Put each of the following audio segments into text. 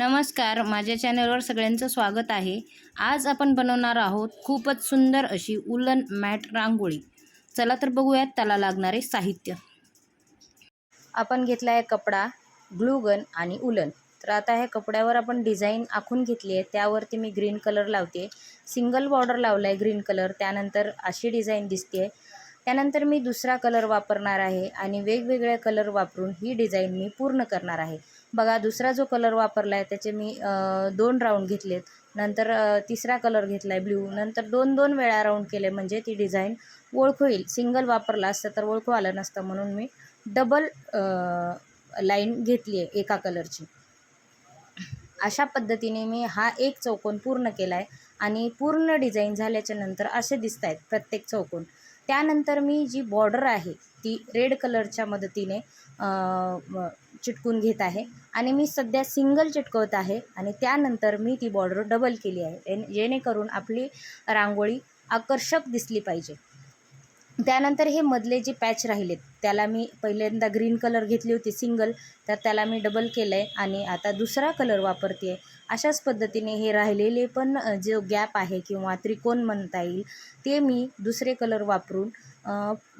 नमस्कार माझ्या चॅनलवर सगळ्यांचं स्वागत आहे. आज आपण बनवणार आहोत खूपच सुंदर अशी उलन मॅट रांगोळी. चला तर बघूयात त्याला लागणारे साहित्य. आपण घेतला आहे कपडा ग्लूगन आणि उलन. तर आता ह्या कपड्यावर आपण डिझाईन आखून घेतली आहे. त्यावरती मी ग्रीन कलर लावते. सिंगल बॉर्डर लावला आहे ग्रीन कलर. त्यानंतर अशी डिझाईन दिसते त्यानंतर मी दुसरा कलर वापरणार आहे आणि वेगवेगळे कलर वापरून ही डिझाईन मी पूर्ण करणार आहे. बघा दुसरा जो कलर वापरला आहे त्याचे मी दोन राऊंड घेतलेत. नंतर तिसरा कलर घेतला आहे ब्ल्यू. नंतर दोन दोन वेळा राऊंड केले म्हणजे ती डिझाईन ओळख होईल सिंगल वापरला असतं तर ओळखू आलं नसतं म्हणून मी डबल लाईन घेतली आहे एका कलरची. अशा पद्धतीने मी हा एक चौकोन पूर्ण केला आहे आणि पूर्ण डिझाईन झाल्याच्यानंतर असे दिसत आहेत प्रत्येक चौकोन. त्यानंतर मी जी बॉर्डर आहे ती रेड कलरच्या मदतीने चिटकून घेत आहे आणि मी सध्या सिंगल चिटकवत आहे आणि त्यानंतर मी ती बॉर्डर डबल केली आहे. जेणेकरून आपली रांगोळी आकर्षक दिसली पाहिजे. त्यानंतर हे मधले जे पॅच राहिलेत त्याला मी पहिल्यांदा ग्रीन कलर घेतली होती सिंगल तर त्याला मी डबल केलं आहे आणि आता दुसरा कलर वापरते आहे अशाच पद्धतीने हे राहिलेले पण जो गॅप आहे किंवा त्रिकोण म्हणता येईल ते मी दुसरे कलर वापरून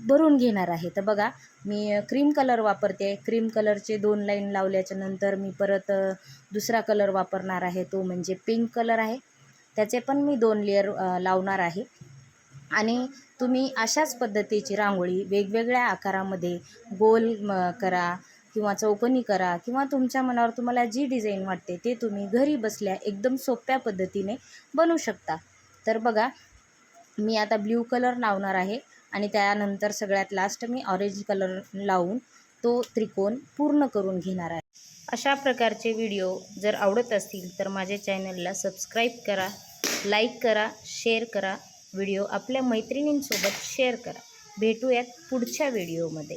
भरून घेणार आहे. तर बघा मी क्रीम कलर वापरते. क्रीम कलरचे दोन लाईन लावल्याच्या नंतर मी परत दुसरा कलर वापरणार आहे. तो म्हणजे पिंक कलर आहे. त्याचे पण मी दोन लेअर लावणार आहे. आणि तुम्ही अशाच पद्धतीची रांगोळी वेगवेगळ्या आकारामध्ये गोल म, करा किंवा चौकोनी करा किंवा तुमच्या मनावर तुम्हाला जी डिझाईन वाटते ते तुम्ही घरी बसल्या एकदम सोप्या पद्धतीने बनवू शकता. तर बघा मी आता ब्ल्यू कलर लावणार आहे आणि त्यानंतर सगळ्यात लास्ट मी ऑरेंज कलर लावून तो त्रिकोण पूर्ण करून घेणार आहे. अशा प्रकारचे व्हिडिओ जर आवडत असतील तर माझ्या चॅनलला सबस्क्राईब करा लाईक करा शेअर करा व्हिडिओ आपल्या मैत्रिणींसोबत शेअर करा. भेटूयात पुढच्या व्हिडिओमध्ये.